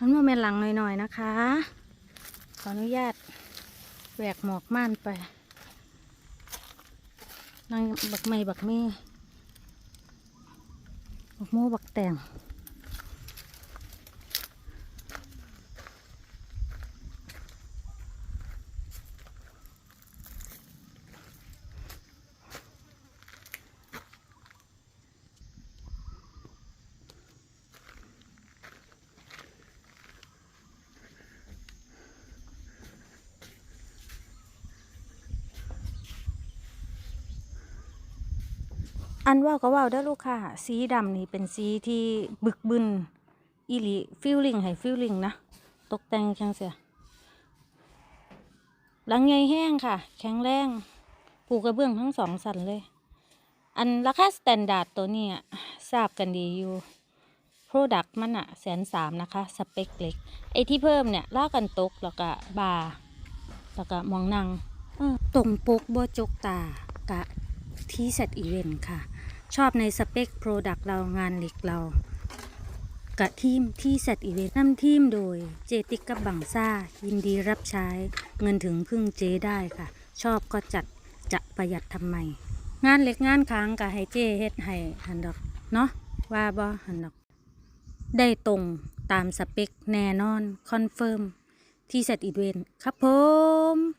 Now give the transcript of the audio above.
มันมาเป็นหลังหน่อยๆนะคะ ขออนุญาตแหวกหมอกม่านไปนั่งบักไม่บักเม่บักโม่บักแต่ง อันว่าก็ว่าได้ลูกค่ะ สีดำนี่เป็นสีที่บึกบึนอีหลีฟิลลิ่งให้ฟิลลิ่งนะ ตกแต่งจังเสียหลังใหญ่แห้งค่ะ แข็งแรงปูกระเบื้องทั้งสองสันเลย อันราคาสแตนดาร์ดตัวนี้ทราบกันดีอยู่โปรดักต์มันอะแสนสามนะคะ สเปคเล็ก ไอที่เพิ่มเนี่ยล่ากันตก แล้วก็บาร์แล้วก็มองนังตรงปกบ่จกตากะที่เซตอีเวนต์ค่ะ ชอบในสเปคโปรดักต์เรางานเหล็กเรา กะทีมที่เซตอีเวนต์นำทีมโดยเจติกกับบังซ่า ยินดีรับใช้เงินถึงพึ่งเจได้ค่ะ ชอบก็จัดจะประหยัดทำไม งานเล็กงานค้างกะให้เจเฮ็ดให้หันดอกเนาะว่าบ่หันดอก ได้ตรงตามสเปคแน่นอน คอนเฟิร์มที่เซตอีเวนต์ครับผม